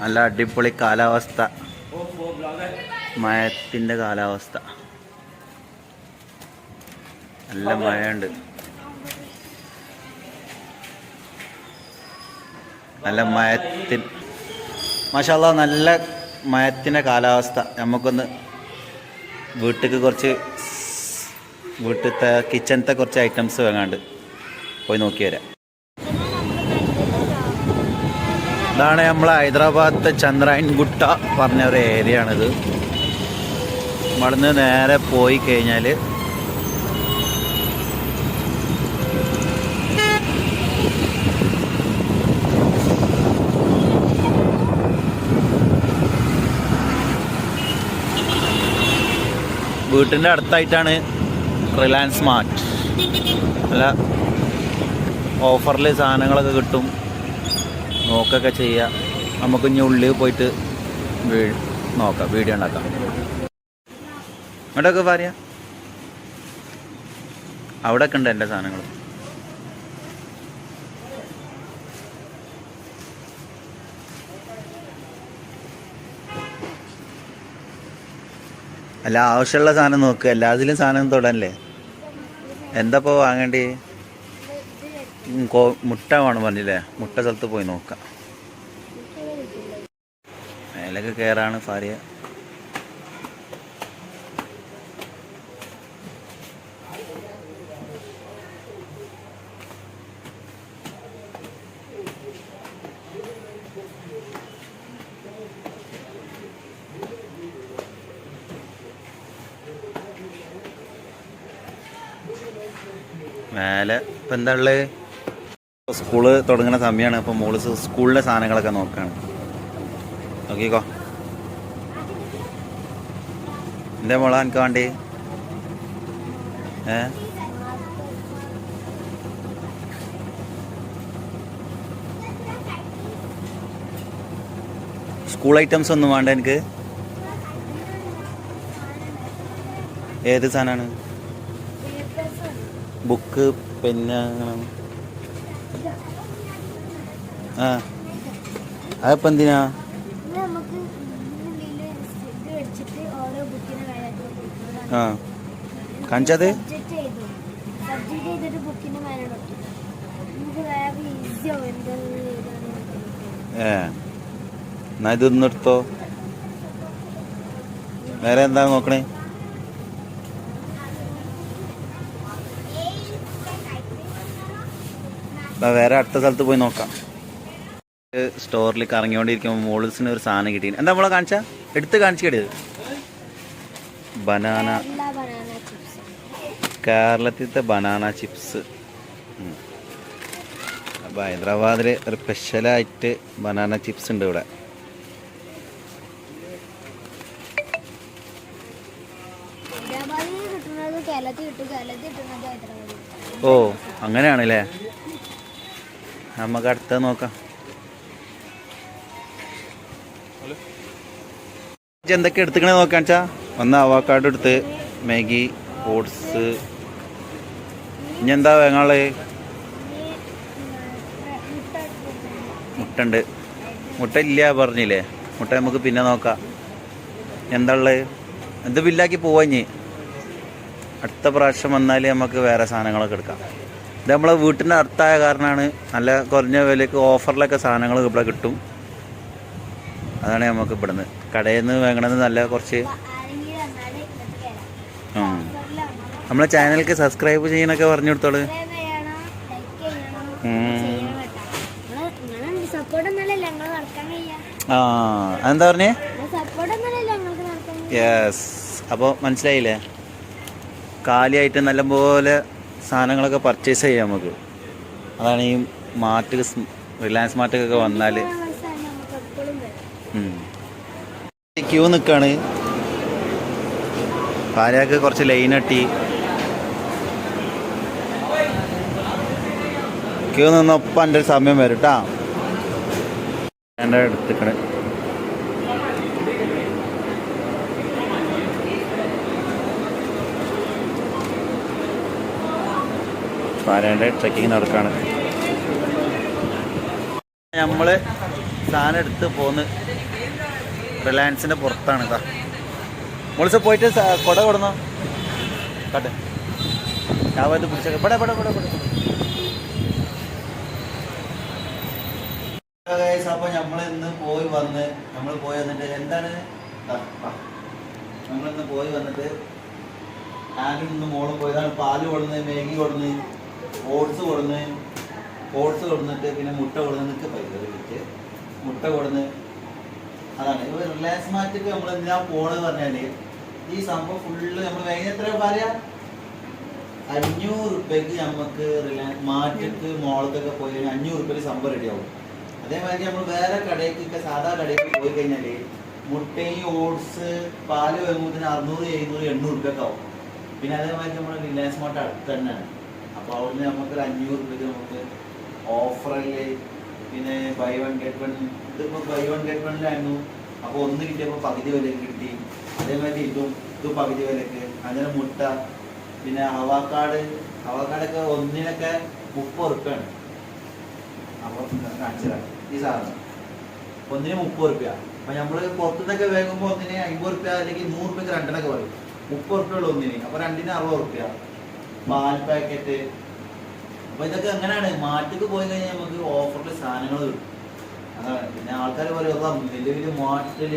നല്ല അടിപൊളി കാലാവസ്ഥ. മഴത്തിന്റെ കാലാവസ്ഥ. നല്ല മഴയുണ്ട്. നല്ല മയത്തിൻ മാഷാല്ല നല്ല മയത്തിന്റെ കാലാവസ്ഥ. നമുക്കൊന്ന് വീട്ടിലേക്ക് കുറച്ച് വീട്ടിലത്തെ കിച്ചണത്തെ കുറച്ച് ഐറ്റംസ് വാങ്ങാണ്ട് പോയി നോക്കി വരാം ഇതാണ് നമ്മൾ ഹൈദരാബാദത്തെ ചന്ദ്രായൻ ഗുട്ട പറഞ്ഞ ഒരു ഏരിയ ആണിത് ഇവിടുന്ന് നേരെ പോയി കഴിഞ്ഞാൽ വീട്ടിന്റെ അടുത്തായിട്ടാണ് റിലയൻസ് മാർട്ട്. അല്ല ഓഫറിൽ സാധനങ്ങളൊക്കെ കിട്ടും. നോക്കൊക്കെ ചെയ്യുക നമുക്ക് ഇനി ഉള്ളിൽ പോയിട്ട് വീ- നോക്കാം വീഡിയോ ഉണ്ടാക്കാം. ഇങ്ങോട്ടൊക്കെ പറയാ. അവിടെയൊക്കെ ഉണ്ട് എന്റെ സാധനങ്ങൾ. അല്ല ആവശ്യമുള്ള സാധനം നോക്കുക എല്ലാത്തിലും സാധനം തൊടല്ലേ എന്താ ഇപ്പോൾ വാങ്ങേണ്ടി? മുട്ട വേണം പറഞ്ഞില്ലേ? മുട്ട സ്ഥലത്ത് പോയി നോക്കാം. മേലൊക്കെ കയറാണ് ഫാരിയ മേലെ ഇപ്പം എന്താ ഉള്ളത് സ്കൂൾ തുടങ്ങുന്ന സമയമാണ് അപ്പോൾ മോൾ സ്കൂളിലെ സാധനങ്ങളൊക്കെ നോക്കുകയാണ് നോക്കിക്കോ. എന്താ മോളാ എനിക്ക് വേണ്ടി? ഏ? സ്കൂൾ ഐറ്റംസ് ഒന്നും വേണ്ട എനിക്ക് ഏത് സാധനമാണ് ബുക്ക് പെന്ന് ആവും എന്തെങ്കിലും എഴുതാൻ ഏ. എന്നാ ഇത് നിർത്തോ വേറെ എന്താ നോക്കണേ? വേറെ അടുത്ത സ്ഥലത്ത് പോയി നോക്കാം. സ്റ്റോറിൽ കറങ്ങിക്കൊണ്ടിരിക്കുമ്പോൾ മോളിസിന് ഒരു സാധനം കിട്ടി. എന്താ നമ്മളെ കാണിച്ചാ? എടുത്ത് കാണിച്ചു കിട്ടിയത് ബനാന. കേരളത്തിലത്തെ banana chips. അപ്പോൾ ഹൈദരാബാദിൽ ഒരു സ്പെഷ്യലായിട്ട് ബനാന ചിപ്സ് ഉണ്ട് ഇവിടെ. ഓ അങ്ങനെയാണല്ലേ? നമുക്ക് അടുത്ത നോക്കാം. എന്തൊക്കെ എടുത്തുക്കണേ നോക്കാൻ വെച്ചാ ഒന്ന് അവക്കാട് എടുത്ത് മാഗി ഓട്സ് ഇനി എന്താ വേങ്ങാൾ മുട്ടുണ്ട് മുട്ട ഇല്ല പറഞ്ഞില്ലേ? മുട്ട നമുക്ക് പിന്നെ നോക്കാം. എന്താ ഉള്ളത്? എന്ത് ബില്ലാക്കി പോവാ ഇനി? അടുത്ത പ്രാവശ്യം വന്നാൽ നമുക്ക് വേറെ സാധനങ്ങളൊക്കെ എടുക്കാം. ഇത് നമ്മളെ വീട്ടിന്റെ അടുത്തായ കാരണമാണ് നല്ല കുറഞ്ഞ വിലയ്ക്ക് ഓഫറിലൊക്കെ സാധനങ്ങൾ ഇവിടെ കിട്ടും. അതാണ് നമുക്ക് ഇവിടുന്ന്. കടയിൽ നിന്ന് വാങ്ങണമെന്ന് നല്ല കുറച്ച് ആ. നമ്മളെ ചാനലിലേക്ക് സബ്സ്ക്രൈബ് ചെയ്യാനൊക്കെ പറഞ്ഞു കൊടുത്തോളൂ. ആ എന്താ പറഞ്ഞേ? യെസ് അപ്പോൾ മനസ്സിലായില്ലേ? കാലിയായിട്ട് നല്ലപോലെ സാധനങ്ങളൊക്കെ പർച്ചേസ് ചെയ്യാം നമുക്ക്. അതാണ് ഈ മാർട്ട് റിലയൻസ് മാർട്ടൊക്കെ വന്നാൽ ക്യൂ നിൽക്കാണ് ഭാര്യക്ക് കുറച്ച് ലൈൻ അട്ടി ക്യൂ നിന്നപ്പോൾ എന്റെ ഒരു സമയം വരും കേട്ടാ എടുത്തിക്കണേ ഭാര്യയുടെ ട്രക്കിങ് നടക്കാണ്. നമ്മൾ സാധനം എടുത്ത് പോന്ന്. റിലയൻസിന്റെ പുറത്താണ് ഇതാ മുളിച്ച പോയിട്ട് കുട കൊട കൊടുന്നോ. കട്ട്. പോയത് പിടിച്ചേക്കാം. ഇവിടെ ഇവിടെ ഇവിടെ ഇവിടെ അപ്പൊ നമ്മൾ ഇന്ന് പോയി വന്ന് നമ്മൾ പോയി വന്നിട്ട് എന്താണ്? നമ്മളിന്ന് പോയി വന്നിട്ട് ആദ്യം ഇന്ന് മോൾ പോയതാണ്. പാൽ കൊടുന്ന് മേഗി കൊടുന്ന് ഓട്സ് കൊടുന്ന് ഓട്സ് കൊടുന്നിട്ട് പിന്നെ മുട്ട കൊടുന്ന് നിൽക്കുക വിളിച്ച് മുട്ട കൊടുന്ന് അതാണ്. ഇപ്പൊ റിലയൻസ് മാറ്റിക്ക് നമ്മൾ എന്തിനാ പോണെന്ന് പറഞ്ഞാൽ ഈ സംഭവം ഫുള്ള് നമ്മൾ വേഗം എത്ര പറയാ അഞ്ഞൂറ് റുപ്യക്ക് നമുക്ക് റിലയൻസ് മാറ്റിക്ക് മോളത്തൊക്കെ പോയി കഴിഞ്ഞാൽ അഞ്ഞൂറ് റുപ്യക്ക് സംഭവം റെഡിയാവും അതേമാതിരി നമ്മൾ വേറെ കടയ്ക്കൊക്കെ സാധാ കടയ്ക്ക് പോയി കഴിഞ്ഞാൽ മുട്ടയും ഓട്സ് പാൽ വാങ്ങുമ്പോൾ അറുന്നൂറ് എഴുന്നൂറ് എണ്ണൂറ് റുപ്യൊക്കെ ആവും. പിന്നെ അതേമാതിരി നമ്മുടെ റിലയൻസ് മാർട്ട് അടുത്ത് തന്നെയാണ്. അപ്പോൾ അവിടുന്ന് നമുക്ക് ഒരു അഞ്ഞൂറ് റുപ്യക്ക് നമുക്ക് ഓഫറിൽ പിന്നെ ബൈ വൺ ഗെറ്റ് വൺ ഇതിപ്പോൾ ബൈ വൺ ഗെറ്റ് വണ്ണിലായിരുന്നു അപ്പോൾ ഒന്ന് കിട്ടിയപ്പോൾ പകുതി വിലക്ക് കിട്ടി. അതേമാതിരി ഇതും ഇത് പകുതി വിലക്ക് അങ്ങനെ മുട്ട പിന്നെ ഹവാക്കാട് ഹവാക്കാടൊക്കെ ഒന്നിനൊക്കെ മുപ്പത് ഉറുപ്പ്യാണ്. അപ്പോൾ ഈ സാധനം. ഒന്നിന് മുപ്പത് റുപ്യ അപ്പൊ നമ്മൾ പുറത്തുനിന്നൊക്കെ വേകുമ്പോൾ ഒന്നിന് അമ്പത് റുപ്യ അല്ലെങ്കിൽ നൂറ് റുപ്യക്ക് രണ്ടെണ്ണൊക്കെ പറയും. മുപ്പത് റുപ്യ ഉള്ളു ഒന്നിന്. അപ്പൊ രണ്ടിന് അറുപത് റുപ്യ പാൽ പാക്കറ്റ് അപ്പൊ ഇതൊക്കെ എങ്ങനെയാണ്? മാറ്റിക്ക് പോയി കഴിഞ്ഞാൽ നമുക്ക് ഓഫറിൽ സാധനങ്ങൾ കിട്ടും. അതാണ്. പിന്നെ ആൾക്കാർ പറയും "അതാ വലിയ വലിയ മാട്ടിൽ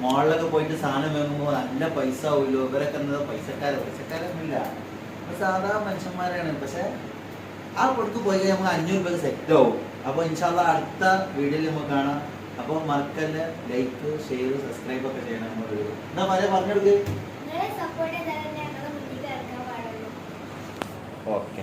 മാളിലൊക്കെ പോയിട്ട് സാധനം വാങ്ങുമ്പോൾ നല്ല പൈസ ആവുമല്ലോ? ഇവരൊക്കെ എന്താ പൈസക്കാരെ? പൈസക്കാരൊന്നുമില്ല. സാധാ മനുഷ്യന്മാരാണ്. പക്ഷെ ആ കൊടുത്ത് പോയി കഴിഞ്ഞാൽ നമുക്ക് അഞ്ഞൂറ് രൂപ സെറ്റ് ആവും. അപ്പോൾ ഇൻഷാല്ല അടുത്ത വീഡിയോയിൽ നമുക്ക് കാണാം. അപ്പോൾ മറക്കല്ല ലൈക്ക് ഷെയർ സബ്സ്ക്രൈബ് ഒക്കെ ചെയ്യണം നമ്മൾ എന്നാ പറയാ പറഞ്ഞെടുക്ക് ഓക്കെ.